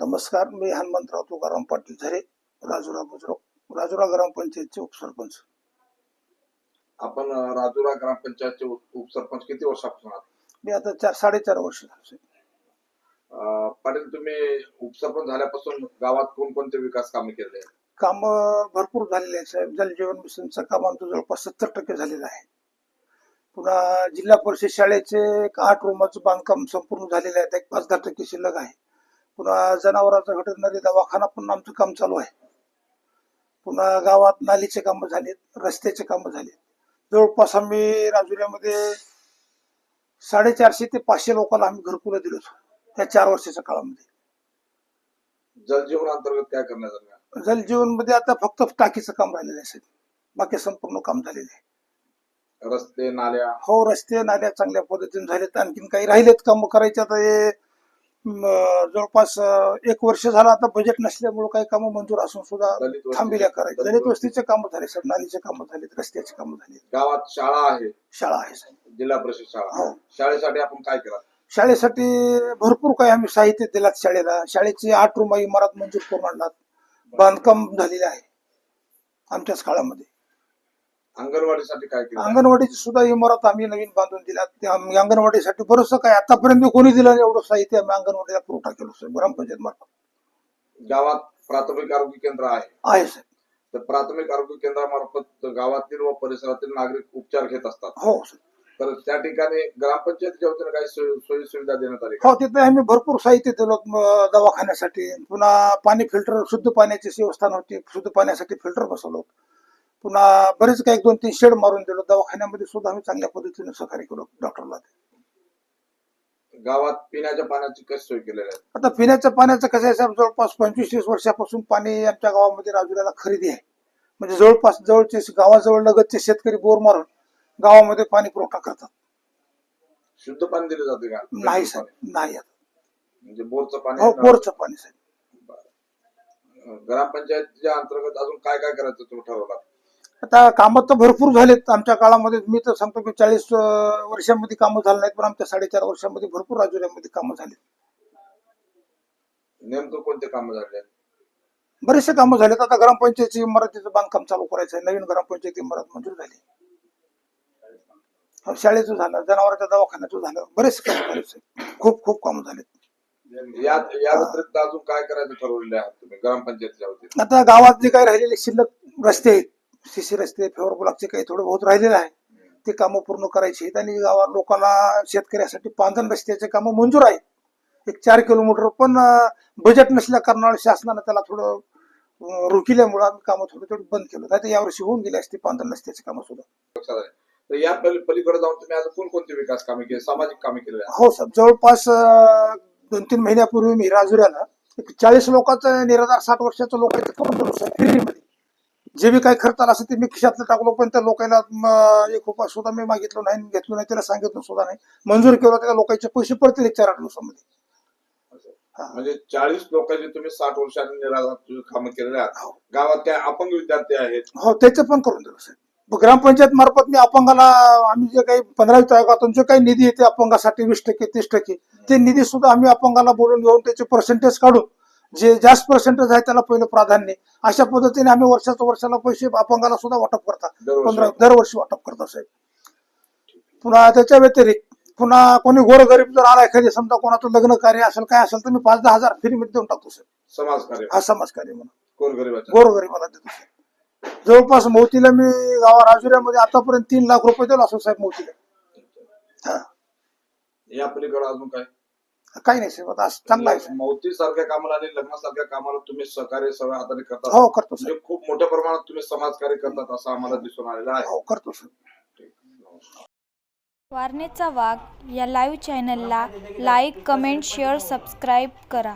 नमस्कार मी हनुमंतराव तुकाराम पाटील झरे राजुरा बुजुर्ग राजुरा ग्रामपंचायतचे उपसरपंच. आपण राजुरा ग्रामपंचायतचे उप- उपसरपंच किती वर्षापासून आहात? मी आता चार साडेचार वर्ष झाले. अं, पाटील तुम्ही उपसरपंच झाल्यापासून गावात कोणकोणते विकास कामे केले? काम भरपूर झालेले आहे साहेब. जलजीवन मिशनचं काम आमचं जवळपास सत्तर टक्के झालेलं आहे. पुन्हा जिल्हा परिषद शाळेचे एक आठ रूमाचं बांधकाम संपूर्ण झालेलं आहे. एक पाच दहा टक्के शिल्लक आहे. पुन्हा जनावरांचा व्हेटरनरी दवाखाना पण आमचं काम चालू आहे. पुन्हा गावात नालीचे कामं झालेत रस्त्याचे कामं झालेत. जवळपास आम्ही राजुऱ्यामध्ये साडेचारशे ते पाचशे लोकांना आम्ही घरकुलं दिलो त्या चार वर्षाच्या काळामध्ये. जलजीवन अंतर्गत काय करण्यात आलं? जलजीवनमध्ये आता फक्त टाकीचं काम राहिलेलं आहे. बाकी संपूर्ण काम झालेलं आहे. रस्ते नाल्या? हो रस्ते नाल्या चांगल्या पद्धतीने झालेत. आणखीन काही राहिलेत काम करायचे आता हे जवळपास एक वर्ष झालं आता बजेट नसल्यामुळे काही कामं मंजूर असून सुद्धा थांबिल्या करायचे दलित वस्तीचे कामं झाले सर. नालीचे कामं झालेत रस्त्याचे कामं झाले गावात शाळा आहे. शाळा आहे साहेब जिल्हा परिषद शाळा. हो. शाळेसाठी आपण काय केलं? शाळेसाठी भरपूर काही आम्ही साहित्य दिलात शाळेला. शाळेची आठ रूम इमारत मंजूर करून आणलात. बांधकाम झालेले आहे आमच्याच काळामध्ये. अंगणवाडीसाठी काय केलं? अंगणवाडीची सुद्धा इमारत आम्ही नवीन बांधून दिल्या त्या अंगणवाडीसाठी बरंचसं काय आतापर्यंत कोणी दिलं नाही एवढं साहित्य आम्ही अंगणवाडीला पुरवठा केलो सर ग्रामपंचायत मार्फत. गावात प्राथमिक आरोग्य केंद्र आहे. आहे सर तर प्राथमिक आरोग्य केंद्रामार्फत गावातील व परिसरातील नागरिक उपचार घेत असतात. हो सर तर त्या ठिकाणी ग्रामपंचायतीच्या वतीने काही सोयी सोयी सुविधा देण्यात आली का? हो तिथे आम्ही भरपूर साहित्य दिलो म, दवाखान्यासाठी. पुन्हा पाणी फिल्टर शुद्ध पाण्याची व्यवस्था नव्हती. शुद्ध पाण्यासाठी फिल्टर बसवलो पुन्हा बरेच काही दोन तीन शेड मारून दिलो. दवाखान्यामध्ये सुद्धा आम्ही चांगल्या पद्धतीने सहकार्य केलो डॉक्टरला. गावात पिण्याच्या पाण्याची कशी सोय केलेली आहे? आता पिण्याच्या पाण्याचं कसं आहे साहेब जवळपास पंचवीस तीस वर्षापासून पाणी आमच्या गावामध्ये राजुल्याला खरेदी आहे. म्हणजे जवळपास जवळचे गावाजवळ लगतचे शेतकरी बोर मारून गावामध्ये पाणी पुरवठा करतात. शुद्ध पाणी दिले जाते का? नाही साहेब नाही आता. म्हणजे बोरचं पाणी हो बोरचं पाणी साहेब. ग्रामपंचायतीच्या अंतर्गत अजून काय काय करायचं तुम्ही ठरवला आता कामं तर भरपूर झालेत. आमच्या काळामध्ये मी तर सांगतो की चाळीस वर्षामध्ये कामं झालं नाहीत पण आमच्या साडेचार वर्षामध्ये भरपूर राजुऱ्यामध्ये कामं झाली. नेमकं कोणते काम झाले? बरेचसे कामं झालेत. आता ग्रामपंचायतीची इमारतीचं बांधकाम चालू करायचं आहे. नवीन ग्रामपंचायत इमारत मंजूर झाली. शाळेचं झालं जनावरांच्या दवाखान्याचं झालं. बरेचसे कामं झाले. खूप खूप कामं झालेत. या व्यतिरिक्त अजून काय करायचं ठरवलेले आहात तुम्ही ग्रामपंचायतीच्या आता गावात जे काही राहिलेले शिल्लक रस्ते आहेत सीसी रस्ते फेवर ब्लॉकचे काही थोडे बहुत राहिलेले आहे. ते कामं पूर्ण करायची आहेत आणि गावात लोकांना शेतकऱ्यासाठी पांधन रस्त्याचे कामं मंजूर आहे एक चार किलोमीटर पण बजेट नसल्या कारणामुळे शासनानं त्याला थोडं रोखिल्यामुळं आम्ही कामं थोडं थोडं बंद केलं. नाही तर यावर्षी होऊन गेले असते पांधन रस्त्याचे कामं सुद्धा. तर या पली- पलीकडे जाऊन तुम्ही अजून कोणकोणते विकास कामे केले सामाजिक कामे आहेत हो साहेब जवळपास दोन तीन महिन्यापूर्वी मी राजुऱ्याला एक चाळीस लोकांचं निराधार साठ वर्षाचं लोकांचं फ्रीमध्ये जे बी काही खर्च आला असेल ते मी खिशातलं टाकलो पण त्या लोकांना म, एक रुपया सुद्धा मी मागितलं नाही घेतलो नाही त्याला सांगितलं सुद्धा नाही. मंजूर केलं त्या लोकांचे पैसे पडतील एक चार आठ दिवसामध्ये. हा. म्हणजे चाळीस लोकांचे तुम्ही साठ वर्षांनी निराधार कामं केलेले आहात. हो. गावात काय अपंग विद्यार्थी आहेत? हो त्याचं पण करून दिलं साहेब. ग्रामपंचायत मार्फत मी अपंगाला आम्ही जे काही पंधरावी आयोगातून जे काही निधी येते अपंगासाठी वीस टक्के तीस टक्के ते निधी सुद्धा आम्ही अपंगाला बोलून घेऊन त्याचे पर्सेंटेज काढून जे जास्त पर्सेंटेज आहे त्याला पहिलं प्राधान्य. अशा पद्धतीने आम्ही वर्षाच्या वर्षाला पैसे अपंगाला सुद्धा वाटप करतात पंधरा दरवर्षी वाटप करतात साहेब. पुन्हा त्याच्या व्यतिरिक्त पुन्हा कोणी गोरगरीब जर आला एखादी समजा कोणाचं लग्न कार्य असेल काय असेल तर मी पाच दहा हजार फ्रीमध्ये देऊन टाकतो साहेब. समाजकार्य हा समाजकार्य म्हणून. गोरगरीबाला देतो साहेब. जवळपास मोतीला मी गावा राजुऱ्यामध्ये आतापर्यंत तीन लाख रुपये दिलो असो साहेब मोतीला. हा. या पलीकडे अजून काय? काही नाही साहेब. आता चांगला आहे साहेब. मौती सारख्या कामाला आणि लग्नासारख्या कामाला तुम्ही सहकार्य सगळ्या हाताने करता हो करतो साहेब. म्हणजे खूप मोठ्या प्रमाणात तुम्ही समाजकार्य करतात असं आम्हाला दिसून आलेलं आहे. हो करतो साहेब. वारणेचा वाघ या लाईव्ह चॅनलला लाईक कमेंट शेअर सबस्क्राईब करा.